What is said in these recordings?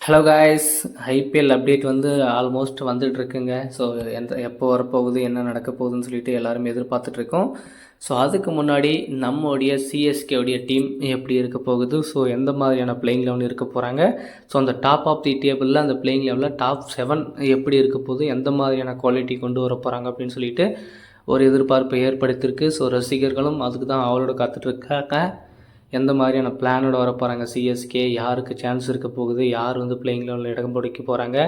Hello guys IPL update வந்து almost வந்துட்டு இருக்குங்க ஸோ எந்த எப்போ வரப்போகுது என்ன நடக்க போகுதுன்னு சொல்லிட்டு எல்லாருமே எதிர்பார்த்துட்ருக்கோம் ஸோ அதுக்கு முன்னாடி நம்மளுடைய சிஎஸ்கேவுடைய டீம் எப்படி இருக்க போகுது? ஸோ எந்த மாதிரியான பிளேயிங் லெவல் இருக்க போகிறாங்க ஸோ அந்த டாப் ஆஃப் தி டேபிளில் அந்த பிளேயிங் லெவலில் டாப் செவன் எப்படி இருக்க போகுது? எந்த மாதிரியான குவாலிட்டி கொண்டு வர போகிறாங்க அப்படின்னு சொல்லிட்டு ஒரு எதிர்பார்ப்பை ஏற்படுத்தியிருக்கு. ஸோ ரசிகர்களும் அதுக்கு தான் அவளோட காத்துட்ருக்காங்க எந்த மாதிரியான பிளானோட வர போகிறாங்க சிஎஸ்கே யாருக்கு சான்ஸ் இருக்க போகுது? யார் வந்து பிளேயிங் லெவலில் இடம் பிடிக்க போகிறாங்க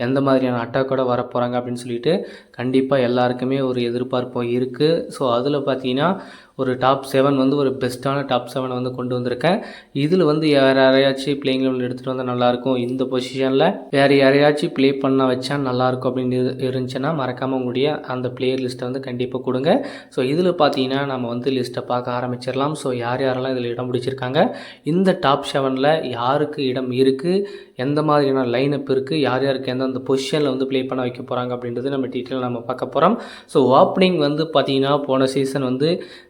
எந்த மாதிரியான அட்டாக்கோட வர போகிறாங்க அப்படின்னு சொல்லிட்டு கண்டிப்பாக எல்லாருக்குமே ஒரு எதிர்பார்ப்பாக இருக்குது ஸோ அதில் பார்த்தீங்கன்னா ஒரு டாப் செவன் வந்து ஒரு பெஸ்ட்டான டாப் செவனை வந்து கொண்டு வந்திருக்கேன். இதில் வந்து வேறு யாரையாச்சும் பிளேயிங் லெவலில் எடுத்துகிட்டு வந்தால் நல்லாயிருக்கும் இந்த பொசிஷனில் வேறு யாரையாச்சும் ப்ளே பண்ண வச்சா நல்லாயிருக்கும் அப்படின்னு இரு- இருந்துச்சுன்னா மறக்காமல் உங்களுடைய அந்த பிளேயர் லிஸ்ட்டை வந்து கண்டிப்பாக கொடுங்க. ஸோ இதில் பார்த்தீங்கன்னா நம்ம வந்து லிஸ்ட்டை பார்க்க ஆரம்பிச்சிடலாம். ஸோ யார் யாரெல்லாம் இதில் இடம் பிடிச்சிருக்காங்க? இந்த டாப் செவனில் யாருக்கு இடம் இருக்குது எந்த மாதிரியான லைனப் இருக்குது யார் யாருக்கு எந்த எந்தெந்த பொசிஷனில் வந்து ப்ளே பண்ண வைக்க போகிறாங்க அப்படின்றது நம்ம டீட்டெயில் நம்ம பார்க்க போகிறோம் ஸோ ஓப்பனிங் வந்து பார்த்தீங்கன்னா போன சீசன் வந்து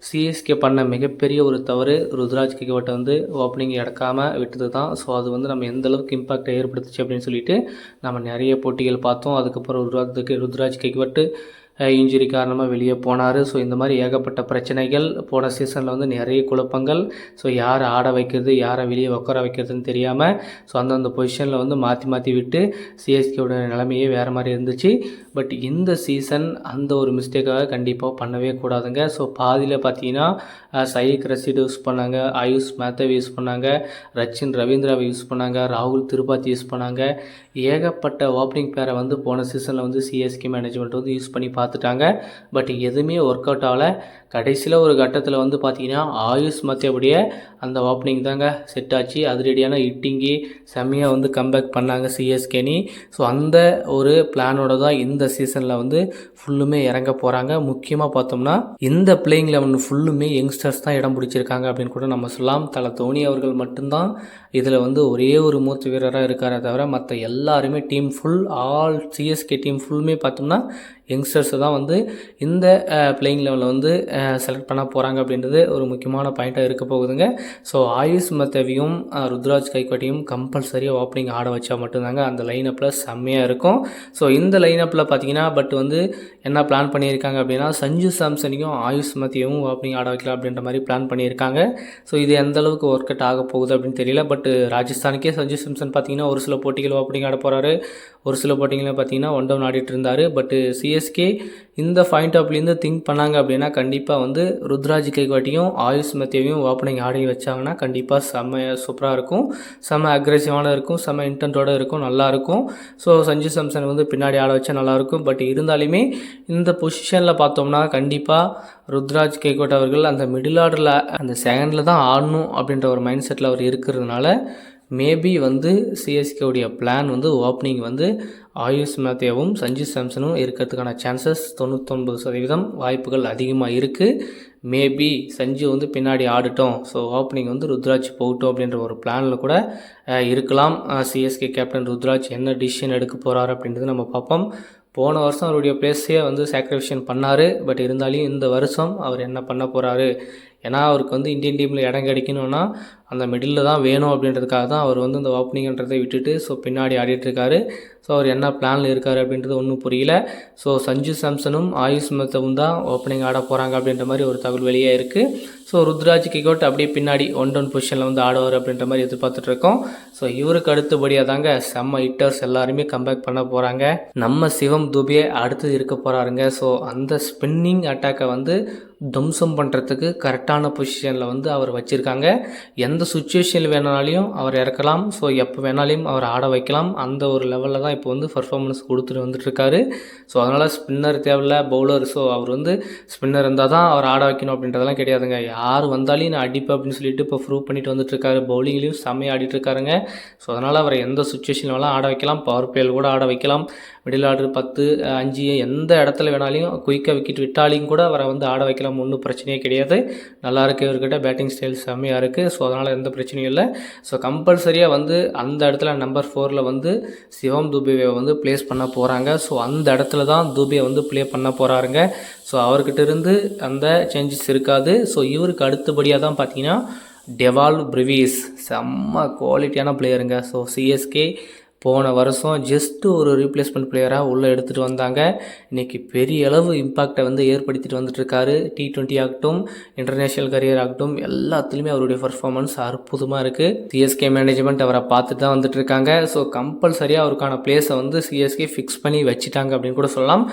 சிஎஸ்கே பண்ண மிகப்பெரிய ஒரு தவறு. ருத்ராஜ் கிகவட்டை வந்து ஓப்பனிங் இடக்காமல் விட்டது தான். ஸோ அது வந்து நம்ம எந்த அளவுக்கு இம்பாக்டை ஏற்படுத்துச்சு அப்படின்னு சொல்லிட்டு நம்ம நிறைய போட்டிகள் பார்த்தோம். அதுக்கப்புறம் ருத்ராஜ் ருத்ராஜ் கிகவட்டு இன்ஜுரி காரணமாக வெளியே போனார். ஸோ இந்த மாதிரி ஏகப்பட்ட பிரச்சனைகள் போன சீசனில் வந்து நிறைய குழப்பங்கள். ஸோ யாரை ஆட வைக்கிறது யாரை வெளியே உட்கார வைக்கிறதுன்னு தெரியாமல் ஸோ அந்தந்த பொசிஷனில் வந்து மாற்றி மாற்றி விட்டு சிஎஸ்கேவோட நிலைமையே வேறு மாதிரி இருந்துச்சு. பட் இந்த சீசன் அந்த ஒரு மிஸ்டேக்காக கண்டிப்பாக பண்ணவே கூடாதுங்க. ஸோ பாதியில் பார்த்தீங்கன்னா சயிக் ரசீடு யூஸ் பண்ணாங்க ஆயுஷ் மேத்தவ் யூஸ் பண்ணாங்க ரச்சின் ரவீந்திராவை யூஸ் பண்ணாங்க ராகுல் திருபாத்தி யூஸ் பண்ணாங்க. ஏகப்பட்ட ஓப்பனிங் பேரை வந்து போன சீசனில் வந்து சிஎஸ்கே மேனேஜ்மெண்ட் வந்து யூஸ் பண்ணி பார்த்துட்டாங்க. பட் எதுவுமே ஒர்க் அவுட் ஆகலை. கடைசியில் ஒரு கட்டத்தில் வந்து பார்த்தீங்கன்னா ஆயுஷ் மத்தியபடியே அந்த ஓப்பனிங் தாங்க செட் ஆச்சு. அதிரடியான இட்டிங்கி செம்மையாக வந்து கம்பேக் பண்ணாங்க சிஎஸ்கேனி ஸோ அந்த ஒரு பிளானோட தான் இந்த சீசனில் வந்து ஃபுல்லுமே இறங்க போகிறாங்க முக்கியமாக பார்த்தோம்னா இந்த பிளேயிங் லெவன் ஃபுல்லுமே யங்ஸ்டர்ஸ் தான் இடம் பிடிச்சிருக்காங்க அப்படின்னு கூட நம்ம சொல்லலாம். தலை தோனி அவர்கள் மட்டும்தான் இதில் வந்து ஒரே ஒரு மூத்த வீரராக இருக்காரே தவிர மற்ற எல்லாருமே team full all CSK team ஃபுல்லுமே பார்த்தோம்னா யங்ஸ்டர்ஸை தான் வந்து இந்த பிளேயிங் லெவலில் வந்து செலக்ட் பண்ண போகிறாங்க அப்படின்றது ஒரு முக்கியமான பாயிண்ட்டாக இருக்க போகுதுங்க. ஸோ ஆயுஷ் மத்தவியும் ருத்ராஜ் கைக்கோட்டையும் கம்பல்சரியாக ஓப்பனிங் ஆட வச்சா மட்டும்தாங்க அந்த லைனப்பில் செம்மையாக இருக்கும். ஸோ இந்த லைனப்பில் பார்த்தீங்கன்னா பட் வந்து என்ன பிளான் பண்ணியிருக்காங்க அப்படின்னா சஞ்சு சாம்சனையும் ஆயுஷ் மத்தியவும் ஓப்பனிங் ஆட வைக்கலாம் அப்படின்ற மாதிரி பிளான் பண்ணியிருக்காங்க. ஸோ இது எந்த அளவுக்கு ஒர்க் அவுட் ஆக போகுது அப்படின்னு தெரியல பட் ராஜஸ்தானுக்கே சஞ்சு சாம்சன் பார்த்தீங்கன்னா ஒரு சில போட்டிகள் ஓப்பனிங் ஆட போகிறாரு ஒரு சில போட்டிகளில் பார்த்தீங்கன்னா ஒன் டவுன் ஆடிட்டு இருந்தார் பட்டு சிஎஸ்கே இந்த பாயிண்ட் ஆஃப்லேருந்து திங்க் பண்ணாங்க அப்படின்னா கண்டிப்பாக வந்து ருத்ராஜ் கைகாட்டியும் ஆயுஷ் மத்தியவையும் ஓப்பனிங் ஆடி வச்சாங்கன்னா கண்டிப்பாக செம்ம சூப்பராக இருக்கும். செம்ம அக்ரெசிவான இருக்கும் செம்ம இன்டென்ட்டோட இருக்கும் நல்லா இருக்கும். ஸோ சஞ்சு சாம்சன் வந்து பின்னாடி ஆட வச்சா நல்லாயிருக்கும் பட் இருந்தாலுமே இந்த பொசிஷனில் பார்த்தோம்னா கண்டிப்பாக ருத்ராஜ் கைகோட் அவர்கள் அந்த மிடில் ஆர்டரில் அந்த செகண்டில் தான் ஆடணும் அப்படின்ற ஒரு மைண்ட் செட்டில் அவர் இருக்கிறதுனால மேபி வந்து சிஎஸ்கேவுடைய பிளான் வந்து ஓப்பனிங் வந்து ஆயுஷ் மேத்தேவும் சஞ்சு சாம்சனும் இருக்கிறதுக்கான சான்சஸ் தொண்ணூத்தொன்பது சதவீதம் வாய்ப்புகள் அதிகமாக இருக்குது மேபி சஞ்சு வந்து பின்னாடி ஆடிட்டோம். ஸோ ஓப்பனிங் வந்து ருத்ராஜ் போகட்டும் அப்படின்ற ஒரு பிளானில் கூட இருக்கலாம். சிஎஸ்கே கேப்டன் ருத்ராஜ் என்ன டிசிஷன் எடுக்க போகிறாரு அப்படின்றது நம்ம பார்ப்போம். போன வருஷம் அவருடைய பிளேஸையே வந்து சாக்ரிஃபிஷன் பண்ணார். பட் இருந்தாலும் இந்த வருஷம் அவர் என்ன பண்ண போகிறாரு ஏன்னா அவருக்கு வந்து இந்தியன் டீமில் இடம் கிடைக்கணும்னா அந்த மிடில் தான் வேணும் அப்படின்றதுக்காக தான் அவர் வந்து இந்த ஓப்பனிங்கன்றதை விட்டுட்டு ஸோ பின்னாடி ஆடிட்டு ஸோ அவர் என்ன பிளானில் இருக்கார் அப்படின்றது ஒன்றும் புரியல. ஸோ சஞ்சு சாம்சனும் ஆயுஷ் மத்தவும் தான் ஓப்பனிங் ஆட போகிறாங்க அப்படின்ற மாதிரி ஒரு தகவல் வெளியே இருக்குது ஸோ ருத்ராஜ் கிகோட் அப்படியே பின்னாடி ஒன் டவுன் பொசிஷனில் வந்து ஆடுவார் அப்படின்ற மாதிரி எதிர்பார்த்துட்ருக்கோம் ஸோ இவருக்கு அடுத்தபடியாக தாங்க செம்ம ஹிட்டர்ஸ் எல்லாருமே கம்பேக் பண்ண போகிறாங்க நம்ம சிவம் துபே அடுத்தது இருக்க போகிறாருங்க ஸோ அந்த ஸ்பின்னிங் அட்டாக்கை வந்து தம்சம் பண்ணுறதுக்கு கரெக்டான பொசிஷனில் வந்து அவர் வச்சுருக்காங்க. எந்த எந்த சுச்சுவேஷனில் வேணாலையும் அவர் இறக்கலாம். ஸோ எப்போ வேணாலையும் அவர் ஆட வைக்கலாம். அந்த ஒரு லெவலில் தான் இப்போ வந்து பர்ஃபார்மன்ஸ் கொடுத்துட்டு வந்துட்டுருக்காரு ஸோ அதனால் ஸ்பின்னர் தேவையில்ல பவுலர் ஸோ அவர் வந்து ஸ்பின்னர் இருந்தால் தான் அவர் ஆட வைக்கணும் அப்படின்றதெல்லாம் கிடையாதுங்க. யார் வந்தாலையும் நான் அடிப்பேன் அப்படின்னு சொல்லிட்டு இப்போ ப்ரூவ் பண்ணிட்டு வந்துட்டுருக்காரு பவுலிங்லேயும் செம்மையாக ஆடிட்டுருக்காருங்க ஸோ அதனால் அவரை எந்த சுச்சுவேஷனில் வேணாலும் ஆட வைக்கலாம். பவர் பிளேயில் கூட ஆட வைக்கலாம். மிடில் ஆர்டர் பத்து அஞ்சு எந்த இடத்துல வேணாலையும் குயிக்காக விக்கெட் விட்டாலையும் கூட அவரை வந்து ஆட வைக்கலாம். ஒன்றும் பிரச்சனையே கிடையாது. நல்லா இருக்கு இவர்கிட்ட. பேட்டிங் ஸ்டைல் செம்மையாக இருக்குது ஸோ அதனால் எந்த பிரச்சனையும் இல்லை. ஸோ கம்பல்சரியாக வந்து அந்த இடத்துல நம்பர் ஃபோரில் வந்து சிவம் துபேவை வந்து ப்ளேஸ் பண்ண போகிறாங்க ஸோ அந்த இடத்துல தான் தூபே வந்து ப்ளே பண்ண போகிறாருங்க ஸோ அவர்கிட்ட இருந்து அந்த சேஞ்சஸ் இருக்காது. ஸோ இவருக்கு அடுத்தபடியாக தான் பார்த்தீங்கன்னா டெவால் பிரிவிஸ் செம்ம குவாலிட்டியான பிளேயருங்க ஸோ சிஎஸ்கே போன வருஷம் ஜஸ்ட்டு ஒரு ரீப்ளேஸ்மெண்ட் பிளேயராக உள்ளே எடுத்துகிட்டு வந்தாங்க. இன்றைக்கி பெரிய அளவு இம்பாக்டை வந்து ஏற்படுத்திட்டு வந்துட்டுருக்காரு டி டுவெண்ட்டி ஆகட்டும் இன்டர்நேஷ்னல் கரியர் ஆகட்டும் எல்லாத்துலேயுமே அவருடைய பர்ஃபார்மன்ஸ் அற்புதமாக இருக்குது சிஎஸ்கே மேனேஜ்மெண்ட் அவரை பார்த்துட்டு தான் வந்துட்டுருக்காங்க ஸோ கம்பல்சரியாக அவருக்கான பிளேஸை வந்து சிஎஸ்கே ஃபிக்ஸ் பண்ணி வச்சுட்டாங்க அப்படின்னு கூட சொல்லலாம்.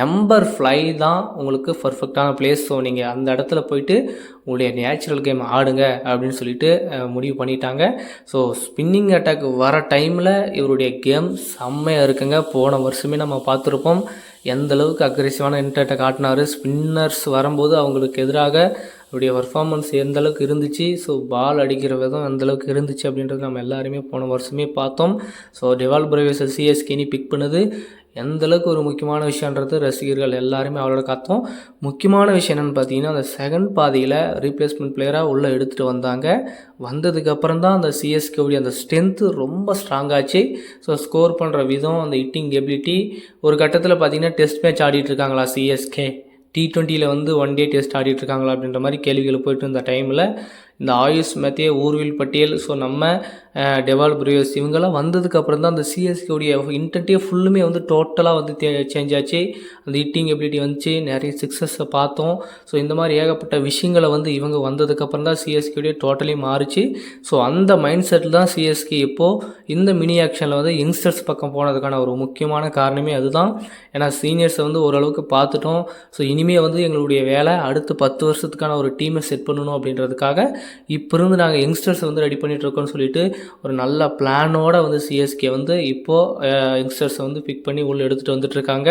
நம்பர் ஃப்ளை தான் உங்களுக்கு பர்ஃபெக்டான பிளேஸ் ஸோ நீங்கள் அந்த இடத்துல போயிட்டு உங்களுடைய நேச்சுரல் கேம் ஆடுங்க அப்படின்னு சொல்லிட்டு முடிவு பண்ணிட்டாங்க. ஸோ ஸ்பின்னிங் அட்டாக் வர டைமில் இவருடைய கேம் செம்மையாக இருக்குங்க. போன வருஷமே நம்ம பார்த்துருப்போம். எந்த அளவுக்கு அக்ரெசிவான இன்டர்ட்டை காட்டினார். ஸ்பின்னர்ஸ் வரும்போது அவங்களுக்கு எதிராக அவருடைய பர்ஃபார்மன்ஸ் எந்த அளவுக்கு இருந்துச்சு. ஸோ பால் அடிக்கிற விதம் எந்த அளவுக்கு இருந்துச்சு அப்படின்றது நம்ம எல்லாருமே போன வருஷமே பார்த்தோம். ஸோ டெவால் பிரவேச சிஎஸ்கேனி பிக் பண்ணுது. எந்தளவுக்கு ஒரு முக்கியமான விஷயன்றது ரசிகர்கள் எல்லாருமே அவளோட கத்தோம். முக்கியமான விஷயம் என்னென்னு பார்த்தீங்கன்னா அந்த செகண்ட் பாதியில் ரீப்ளேஸ்மெண்ட் பிளேயராக உள்ளே எடுத்துகிட்டு வந்தாங்க. வந்ததுக்கப்புறம் தான் அந்த சிஎஸ்கேவுடைய அந்த ஸ்ட்ரென்த்து ரொம்ப ஸ்ட்ராங்காச்சு ஸோ ஸ்கோர் பண்ணுற விதம் அந்த ஹிட்டிங் எபிலிட்டி ஒரு கட்டத்தில் பார்த்தீங்கன்னா டெஸ்ட் மேட்ச் ஆடிட்டு இருக்காங்களா சிஎஸ்கே டி ட்வெண்ட்டியில் வந்து ஒன் டே டெஸ்ட் ஆடிட்டு இருக்காங்களா அப்படின்ற மாதிரி கேள்விகள் போயிட்டு இருந்த டைமில் இந்த ஆயுஷ் மெத்தே ஊர்வில் பட்டியல் ஸோ நம்ம டெவால் பிரியோஸ் இவங்கெல்லாம் வந்ததுக்கப்புறம் தான் அந்த சிஎஸ்கேவுடைய இன்டென்ட்டே ஃபுல்லுமே வந்து டோட்டலாக வந்து சேஞ்ச் ஆச்சு. அந்த ஹிட்டிங் எபிலிட்டி வந்துச்சு நிறைய சிக்ஸஸை பார்த்தோம். ஸோ இந்த மாதிரி ஏகப்பட்ட விஷயங்களை வந்து இவங்க வந்ததுக்கப்புறம் தான் சிஎஸ்கேவுடைய டோட்டலி மாறுச்சு. ஸோ அந்த மைண்ட் செட்டில் தான் சிஎஸ்கே இப்போது இந்த மினி ஆக்ஷனில் வந்து யங்ஸ்டர்ஸ் பக்கம் போனதுக்கான ஒரு முக்கியமான காரணமே அதுதான். ஏன்னா சீனியர்ஸை வந்து ஓரளவுக்கு பார்த்துட்டோம். ஸோ இனிமேல் வந்து எங்களுடைய வேலை அடுத்த பத்து வருஷத்துக்கான ஒரு டீமை செட் பண்ணணும் அப்படின்றதுக்காக இப்போ இருந்து நாங்கள் யங்ஸ்டர்ஸை வந்து ரெடி பண்ணிட்டு இருக்கோம்னு சொல்லிட்டு ஒரு நல்ல பிளானோட வந்து சிஎஸ்கே வந்து இப்போது யங்ஸ்டர்ஸை வந்து பிக் பண்ணி உள்ளே எடுத்துகிட்டு வந்துட்டு இருக்காங்க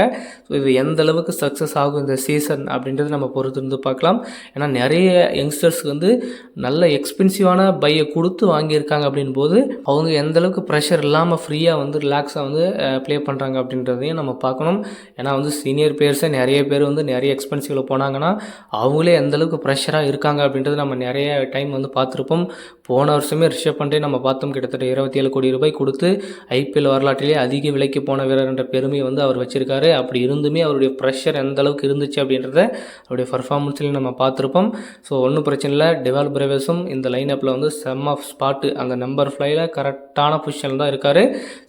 ஸோ இது எந்த அளவுக்கு சக்ஸஸ் ஆகும் இந்த சீசன் அப்படின்றது நம்ம பொறுத்து இருந்து பார்க்கலாம். ஏன்னா நிறைய யங்ஸ்டர்ஸ்க்கு வந்து நல்ல எக்ஸ்பென்சிவான பையை கொடுத்து வாங்கியிருக்காங்க அப்படின் போது அவங்க எந்த அளவுக்கு ப்ரெஷர் இல்லாமல் ஃப்ரீயாக வந்து ரிலாக்ஸாக வந்து ப்ளே பண்ணுறாங்க அப்படின்றதையும் நம்ம பார்க்கணும். ஏன்னா வந்து சீனியர் பிளேயர்ஸே நிறைய பேர் வந்து நிறைய எக்ஸ்பென்சிவில் போனாங்கன்னா அவங்களே எந்த அளவுக்கு ப்ரெஷராக இருக்காங்க அப்படின்றது நம்ம நிறைய டைம் வந்து பார்த்துருப்போம். போன வருஷமே ரிஷப் பண்டே நம்ம பார்த்தோம். கிட்டத்தட்ட இருபத்தி ஏழு கோடி ரூபாய் கொடுத்து ஐபிஎல் வரலாற்றிலே அதிக விலைக்கு போன வீரர் என்ற பெருமையை வந்து அவர் வச்சிருக்காரு. அப்படி இருந்துமே அவருடைய ப்ரெஷர் எந்த அளவுக்கு இருந்துச்சு அப்படின்றத அவருடைய பர்ஃபார்மன்ஸ்லையும் நம்ம பார்த்துருப்போம். ஸோ ஒன்றும் பிரச்சனை இல்லை. டிவால் பிரவேசும் இந்த லைன் அப்பில் வந்து செம்ம ஸ்பாட்டு அந்த நம்பர் ஃப்ளைல கரெக்டான பொசிஷனில் தான் இருக்கார்.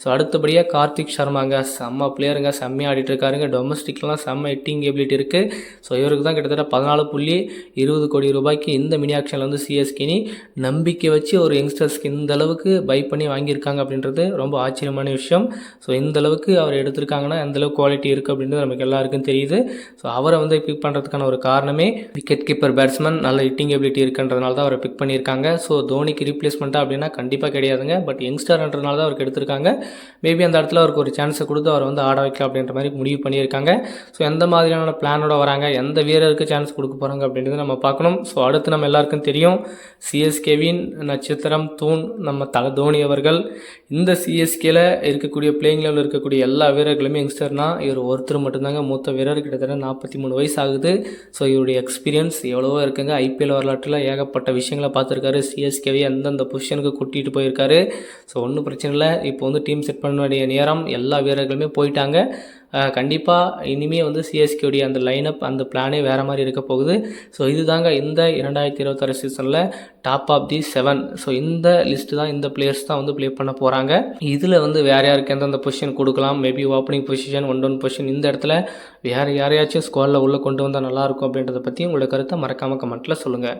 ஸோ அடுத்தபடியாக கார்த்திக் சர்மாங்க செம்ம பிளேயருங்க செம்மையாக ஆடிட்டு இருக்காருங்க. டொமஸ்டிக்லாம் செம்ம ஹிட்டிங் எபிலிட்டி இருக்குது ஸோ இவருக்கு தான் கிட்டத்தட்ட பதினாலு புள்ளி இருபது கோடி ரூபாய்க்கு இந்த மினி ஆக்ஷனில் வந்து சிஎஸ் சிஎஸ்கினி நம்பிக்கை வச்சு ஒரு யங்ஸ்டர்ஸ்க்கு இந்த அளவுக்கு பை பண்ணி வாங்கியிருக்காங்க அப்படின்றது ரொம்ப ஆச்சரியமான விஷயம். ஸோ இந்த அளவுக்கு அவர் எடுத்திருக்காங்கன்னா எந்தளவுக்கு குவாலிட்டி இருக்குது அப்படின்றது நமக்கு எல்லாருக்கும் தெரியுது. ஸோ அவரை வந்து பிக் பண்ணுறதுக்கான ஒரு காரணமே விக்கெட் கீப்பர் பேட்ஸ்மேன் நல்ல ஹிட்டிங் எபிலிட்டி இருக்குன்றதுனால தான் அவரை பிக் பண்ணியிருக்காங்க. ஸோ தோனிக்கு ரீப்ளேஸ்மெண்ட்டாக அப்படின்னா கண்டிப்பாக கிடையாதுங்க. பட் யங்ஸ்டர்ன்றதுனால தான் அவருக்கு எடுத்திருக்காங்க. மேபி அந்த இடத்துல அவருக்கு ஒரு சான்ஸை கொடுத்து அவர் வந்து ஆட வைக்கலாம் அப்படின்ற மாதிரி முடிவு பண்ணியிருக்காங்க. ஸோ எந்த மாதிரியான பிளானோட வராங்க? எந்த வீரருக்கு சான்ஸ் கொடுக்க போகிறாங்க அப்படின்றத நம்ம பார்க்கணும். ஸோ அடுத்து நம்ம எல்லாருக்கும் தெரியும். சிஎஸ்கேவின் நட்சத்திரம் தூண் நம்ம தல தோனி அவர்கள் இந்த சிஎஸ்கேல இருக்கக்கூடிய பிளேயிங் லெவலில் இருக்கக்கூடிய எல்லா வீரர்களுமே யங்ஸ்டர்னா இவர் ஒருத்தர் மட்டும்தாங்க. மூத்த வீரர் கிட்டத்தட்ட நாற்பத்தி மூணு வயசு ஆகுது ஸோ இவருடைய எக்ஸ்பீரியன்ஸ் எவ்வளவோ இருக்குங்க. ஐபிஎல் வரலாற்றில் ஏகப்பட்ட விஷயங்களை பார்த்துருக்காரு. சிஎஸ்கேவை அந்தந்த பொசிஷனுக்கு கூட்டிகிட்டு போயிருக்காரு. ஸோ ஒன்றும் பிரச்சனை இல்லை. இப்போ வந்து டீம் செட் பண்ண வேண்டிய நேரம் எல்லா வீரர்களுமே போயிட்டாங்க. கண்டிப்பாக இனிமே வந்து சிஎஸ்கேடைய அந்த லைனப் அந்த பிளானே வேறு மாதிரி இருக்க போகுது. ஸோ இதுதாங்க இந்த இரண்டாயிரத்தி இருபத்தாறு சீசனில் top of the seven so இந்த லிஸ்ட்டு தான் இந்த பிளேயர்ஸ் தான் வந்து ப்ளே பண்ண போகிறாங்க இதில் வந்து வேறு யாருக்கு எந்தெந்த பொசிஷன் கொடுக்கலாம்? Maybe opening position one down position இந்த இடத்துல வேறு யாரையாச்சும் ஸ்குவாடில் உள்ளே கொண்டு வந்தால் நல்லாயிருக்கும் அப்படின்றத பற்றி உங்களோட கருத்தை மறக்காமல் கமெண்ட்டில் சொல்லுங்கள்